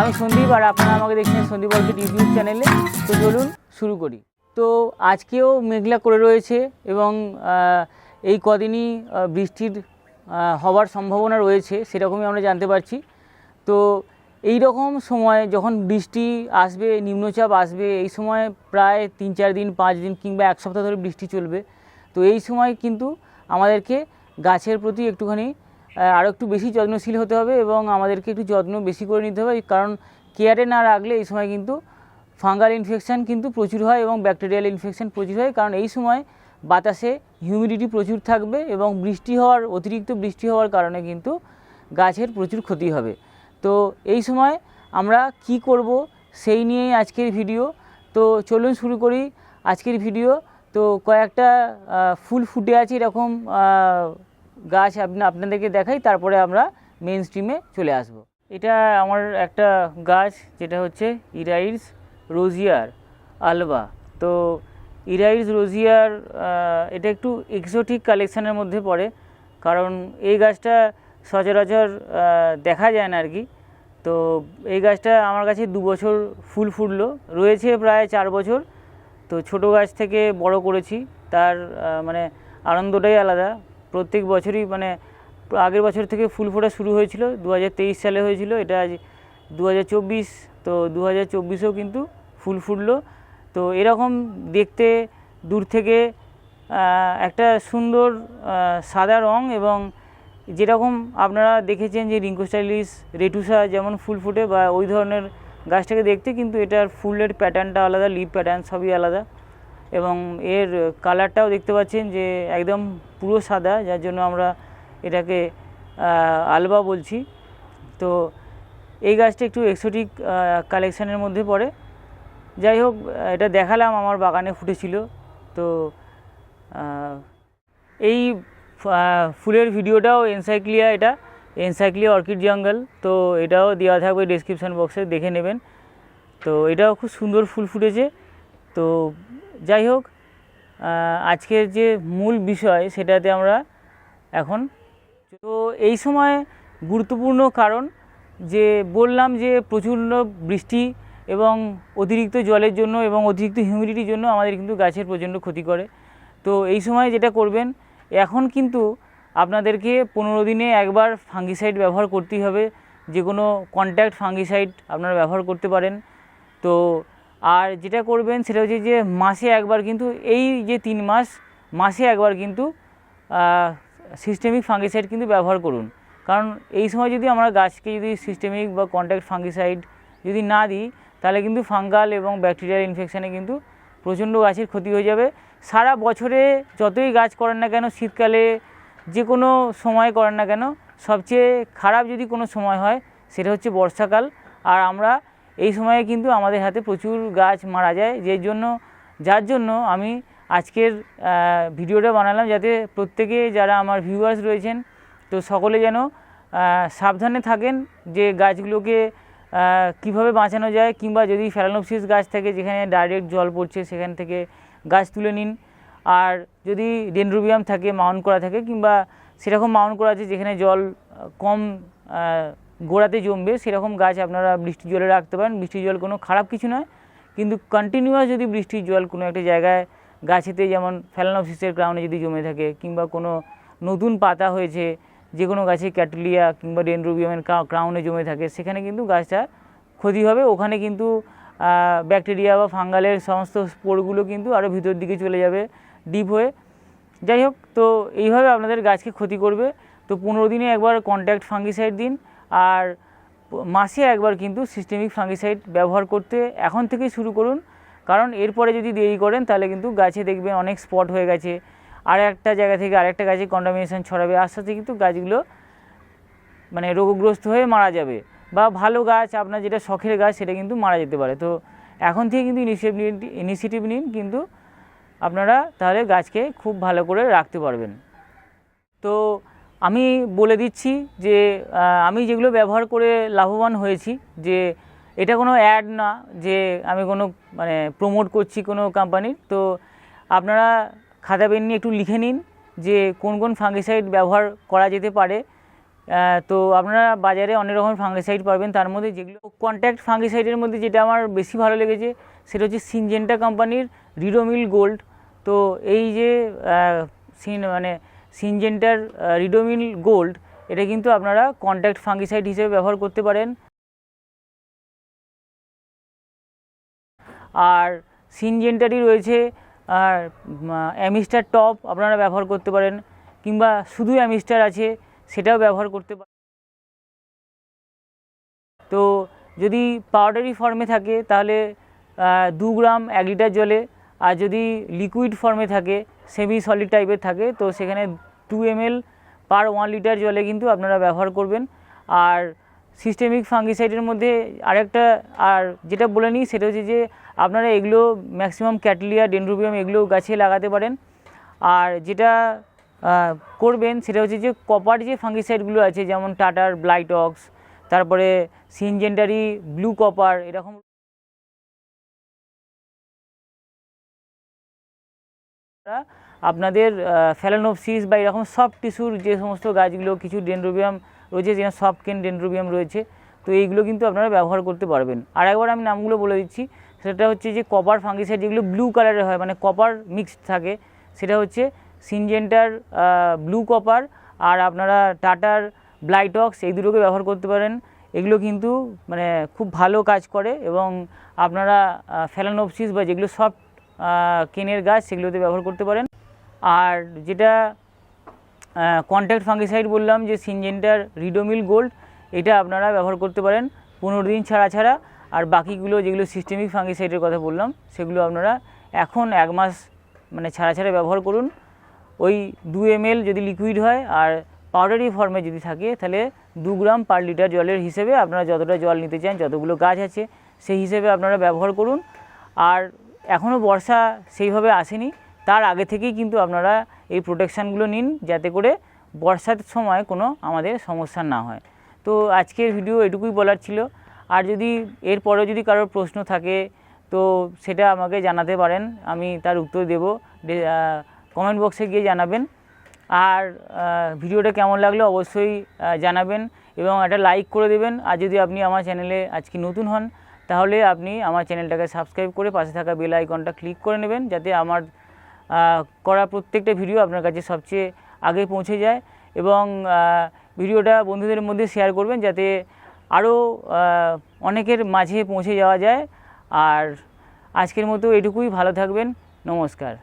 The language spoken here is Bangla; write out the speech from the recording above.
আমি সন্দীপ আর আপনারা আমাকে দেখছেন সন্দীপ অর্কিড ইউটিউব চ্যানেলে তো চলুন শুরু করি। তো আজকেও মেঘলা করে রয়েছে এবং এই কদিনই বৃষ্টির হওয়ার সম্ভাবনা রয়েছে, সেরকমই আমরা জানতে পারছি। তো এই রকম সময় যখন বৃষ্টি আসবে, নিম্নচাপ আসবে, এই সময় প্রায় তিন চার দিন, পাঁচ দিন কিংবা এক সপ্তাহ ধরে বৃষ্টি চলবে। তো এই সময় কিন্তু আমাদেরকে গাছের প্রতি একটুখানি আরও একটু বেশি যত্নশীল হতে হবে এবং আমাদেরকে একটু যত্ন বেশি করে নিতে হবে। কারণ কেয়ারে না রাখলে এই সময় কিন্তু ফাঙ্গাল ইনফেকশান কিন্তু প্রচুর হয় এবং ব্যাকটেরিয়াল ইনফেকশান প্রচুর হয়। কারণ এই সময় বাতাসে হিউমিডিটি প্রচুর থাকবে এবং বৃষ্টি হওয়ার, অতিরিক্ত বৃষ্টি হওয়ার কারণে কিন্তু গাছের প্রচুর ক্ষতি হবে। তো এই সময় আমরা কি করব সেই নিয়েই আজকের ভিডিও। তো চলুন শুরু করি আজকের ভিডিও। তো কয়েকটা ফুল ফুটে আছে এরকম গাছ আপনি, আপনাদেরকে দেখাই, তারপরে আমরা মেন স্ট্রিমে চলে আসব। এটা আমার একটা গাছ, যেটা হচ্ছে ইরাইস রোজিয়ার আলবা তো ইরাইস রোজিয়ার এটা একটু এক্সোটিক কালেকশানের মধ্যে পড়ে, কারণ এই গাছটা সচরাচর দেখা যায় না আর কি তো এই গাছটা আমার কাছে দু বছর ফুল ফুটলো, রয়েছে প্রায় চার বছর। তো ছোট গাছ থেকে বড় করেছি, তার মানে আনন্দটাই আলাদা। প্রত্যেক বছরই মানে আগের বছর থেকে ফুল ফোটা শুরু হয়েছিল দু হাজার তেইশ সালে হয়েছিল, এটা আজ দু তো দু হাজার কিন্তু ফুল ফুটলো। তো এরকম দেখতে দূর থেকে একটা সুন্দর সাদা রং এবং যেরকম আপনারা দেখেছেন যে রিঙ্কো স্টাইলিশ রেটুসা যেমন ফুল ফুটে বা ওই ধরনের গাছটাকে দেখতে, কিন্তু এটার ফুলের প্যাটার্নটা আলাদা লিপ প্যাটার্ন সবই আলাদা। এবং এর কালারটাও দেখতে পাচ্ছেন যে একদম পুরো সাদা, যার জন্য আমরা এটাকে আলবা বলছি। তো এই গাছটা একটু এক্সোটিক কালেকশানের মধ্যে পড়ে। যাই হোক, এটা দেখালাম, আমার বাগানে ফুটেছিল। তো এই ফুলের ভিডিওটাও এনসাইক্লিয়া এটা এনসাইক্লিয়া অর্কিড জঙ্গল তো এটাও দেওয়া থাকবে ডিসক্রিপশান বক্সে দেখে নেবেন। তো এটাও খুব সুন্দর ফুল ফুটেছে। তো যাই হোক আজকের যে মূল বিষয় সেটাতে আমরা এখন তো এই সময় গুরুত্বপূর্ণ কারণ যে বললাম যে প্রচণ্ড বৃষ্টি এবং অতিরিক্ত জলের জন্য এবং অতিরিক্ত হিউমিডিটির জন্য আমাদের কিন্তু গাছের প্রচণ্ড ক্ষতি করে। তো এই সময় যেটা করবেন, এখন কিন্তু আপনাদেরকে পনেরো দিনে একবার ফাঙ্গিসাইড ব্যবহার করতেই হবে। যে কোনো কন্ট্যাক্ট ফাঙ্গিসাইড আপনারা ব্যবহার করতে পারেন। তো আর যেটা করবেন সেটা হচ্ছে যে মাসে একবার কিন্তু এই যে তিন মাস, মাসে একবার কিন্তু সিস্টেমিক ফাঙ্গিসাইড কিন্তু ব্যবহার করুন। কারণ এই সময় যদি আমরা গাছকে যদি সিস্টেমিক বা কন্ট্যাক্ট ফাঙ্গিসাইড যদি না দিই, তাহলে কিন্তু ফাঙ্গাল এবং ব্যাকটেরিয়াল ইনফেকশানে কিন্তু প্রচণ্ড গাছের ক্ষতি হয়ে যাবে। সারা বছরে যতই গাছ করেন না কেন, শীতকালে যে কোনো সময় করেন না কেন, সবচেয়ে খারাপ যদি কোনো সময় হয়, সেটা হচ্ছে বর্ষাকাল। আর আমরা এই সময়ে কিন্তু আমাদের হাতে প্রচুর গাছ মারা যায়, যে জন্য, যার জন্য আমি আজকের ভিডিওটা বানালাম যাতে প্রত্যেকে যারা আমার ভিউয়ার্স রয়েছেন, তো সকলে যেন সাবধানে থাকেন যে গাছগুলোকে কীভাবে বাঁচানো যায় কিংবা যদি ফেলানোপসিস গাছ থাকে যেখানে ডাইরেক্ট জল পড়ছে সেখান থেকে গাছ তুলে নিন। আর যদি ডেনড্রোবিয়াম থাকে, মাউন্ট করা থাকে কিংবা সেরকম মাউন্ট করা আছে যেখানে জল কম গোড়াতে জমবে, সেরকম গাছ আপনারা বৃষ্টির জলে রাখতে পারেন। বৃষ্টির জল কোনো খারাপ কিছু নয়, কিন্তু কন্টিনিউয়াস যদি বৃষ্টির জল কোনো একটা জায়গায়, গাছেতে যেমন ফেলানোপসিসের গ্রাউন্ডে যদি জমে থাকে, কিংবা কোনো নতুন পাতা হয়েছে যে কোনো গাছে ক্যাটলিয়া কিংবা ডেনড্রোবিয়ামের ক্রাউনে জমে থাকে, সেখানে কিন্তু গাছটা ক্ষতি হবে। ওখানে কিন্তু ব্যাকটেরিয়া বা ফাঙ্গালের সমস্ত স্পোরগুলো কিন্তু আরও ভিতর দিকে চলে যাবে, ডিপ হয়ে। যাই হোক, তো এইভাবে আপনাদের গাছকে ক্ষতি করবে। তো পনেরো দিনে একবার কন্ট্যাক্ট ফাঙ্গিসাইড দিন। আর মাসে একবার কিন্তু সিস্টেমিক ফাঙ্গিসাইড ব্যবহার করতে এখন থেকেই শুরু করুন। কারণ এরপরে যদি দেরি করেন, তাহলে কিন্তু গাছে দেখবেন অনেক স্পট হয়ে গেছে। আর একটা জায়গা থেকে আরেকটা গাছে কন্টামিনেশন ছড়াবে। আস্তে আস্তে কিন্তু গাছগুলো মানে রোগগ্রস্ত হয়ে মারা যাবে। বা ভালো গাছ, আপনার যেটা শখের গাছ, সেটা কিন্তু মারা যেতে পারে। তো এখন থেকে কিন্তু ইনিশিয়েটিভ ইনিশিয়েটিভ নিন কিন্তু আপনারা তাহলে গাছকে খুব ভালো করে রাখতে পারবেন। তো আমি বলে দিচ্ছি যে আমি যেগুলো ব্যবহার করে লাভবান হয়েছি, যে এটা কোনো অ্যাড না, যে আমি কোনো মানে প্রমোট করছি কোনো কোম্পানির তো আপনারা খাতা পেন নিয়ে একটু লিখে নিন যে কোন কোন ফাঙ্গিসাইড ব্যবহার করা যেতে পারে। তো আপনারা বাজারে অনেক রকমের ফাঙ্গিসাইড পাবেন। তার মধ্যে যেগুলো কন্ট্যাক্ট ফাঙ্গিসাইডের মধ্যে যেটা আমার বেশি ভালো লেগেছে, সেটা হচ্ছে সিনজেন্টা কোম্পানির রিডোমিল গোল্ড তো এই যে সিন মানে সিনজেন্টার রিডোমিল গোল্ড, এটা কিন্তু আপনারা কন্ট্যাক্ট ফাঙ্গিসাইড হিসেবে ব্যবহার করতে পারেন। আর সিনজেন্টারই রয়েছে, আর অ্যামিস্টার টপ আপনারা ব্যবহার করতে পারেন, কিংবা শুধু অ্যামিস্টার আছে, সেটাও ব্যবহার করতে পারেন। তো যদি পাউডারি ফর্মে থাকে, তাহলে দু গ্রাম এক লিটার জলে, আর যদি লিকুইড ফর্মে থাকে সেমি সলিড টাইপের থাকে, তো সেখানে two ml per one litre জলে কিন্তু আপনারা ব্যবহার করবেন। আর সিস্টেমিক ফাঙ্গিসাইডের মধ্যে আরেকটা, আর যেটা বলে নিই সেটা হচ্ছে যে আপনারা এগুলো ম্যাক্সিমাম ক্যাটলিয়া ডেনড্রোবিয়াম এগুলো গাছে লাগাতে পারেন। আর যেটা করবেন সেটা হচ্ছে যে কপার যে ফাঙ্গিসাইডগুলো আছে, যেমন টাটার ব্লাইটক্স তারপরে সিনজেন্টারি ব্লু কপার এরকম আপনাদের ফ্যালানোপসিস বা এরকম সফট টিস্যুর যে সমস্ত গাছগুলো, কিছু ডেন্ড্রোবিয়াম রয়েছে, যেমন সফট কেন ডেন্ড্রোবিয়াম রয়েছে, তো এইগুলো কিন্তু আপনারা ব্যবহার করতে পারবেন। আর একবার আমি নামগুলো বলে দিচ্ছি, সেটা হচ্ছে যে কপার ফাঙ্গিসাইড যেগুলো ব্লু কালারের হয় মানে কপার মিক্সড থাকে, সেটা হচ্ছে সিনজেন্টার ব্লু কপার আর আপনারা টাটার ব্লাইটক্স এই দুটোকে ব্যবহার করতে পারেন। এগুলো কিন্তু মানে খুব ভালো কাজ করে এবং আপনারা ফ্যালানোপসিস বা যেগুলো সফট কেনের গাছ সেগুলোতে ব্যবহার করতে পারেন। আর যেটা কন্ট্যাক্ট ফাঙ্গিসাইড বললাম যে সিনজেন্টার রিডোমিল গোল্ড এটা আপনারা ব্যবহার করতে পারেন পনেরো দিন ছাড়া ছাড়া। আর বাকিগুলো যেগুলো সিস্টেমিক ফাঙ্গিসাইডের কথা বললাম, সেগুলো আপনারা এখন এক মাস মানে ছাড়া ছাড়া ব্যবহার করুন। ওই দু এমএল যদি লিকুইড হয় আর পাউডারি ফর্মে যদি থাকে, তাহলে দু গ্রাম পার লিটার জলের হিসেবে আপনারা যতটা জল নিতে চান, যতগুলো গাছ আছে, সেই হিসেবে আপনারা ব্যবহার করুন। আর এখনও বর্ষা সেইভাবে আসেনি। তার আগে থেকেই কিন্তু আপনারা এই প্রোটেকশানগুলো নিন যাতে করে বর্ষার সময় কোনো আমাদের সমস্যা না হয়। তো আজকের ভিডিও এটুকুই বলার ছিল। আর যদি এরপরে যদি কারোর প্রশ্ন থাকে, তো সেটা আমাকে জানাতে পারেন। আমি তার উত্তর দেবো। কমেন্ট বক্সে গিয়ে জানাবেন। আর ভিডিওটা কেমন লাগল অবশ্যই জানাবেন। এবং একটা লাইক করে দেবেন। আর যদি আপনি আমার চ্যানেলে আজকে নতুন হন তাহলে আপনি আমার চ্যানেলটাকে সাবস্ক্রাইব করে পাশে থাকা বেল আইকনটা ক্লিক করে নেবেন, যাতে আমার করা প্রত্যেকটা ভিডিও আপনার কাছে সবচেয়ে আগে পৌঁছে যায় এবং ভিডিওটা বন্ধুদের মধ্যে শেয়ার করবেন, যাতে আরও অনেকের মাঝে পৌঁছে যাওয়া যায়। আর আজকের মতো এটুকুই, ভালো থাকবেন, নমস্কার।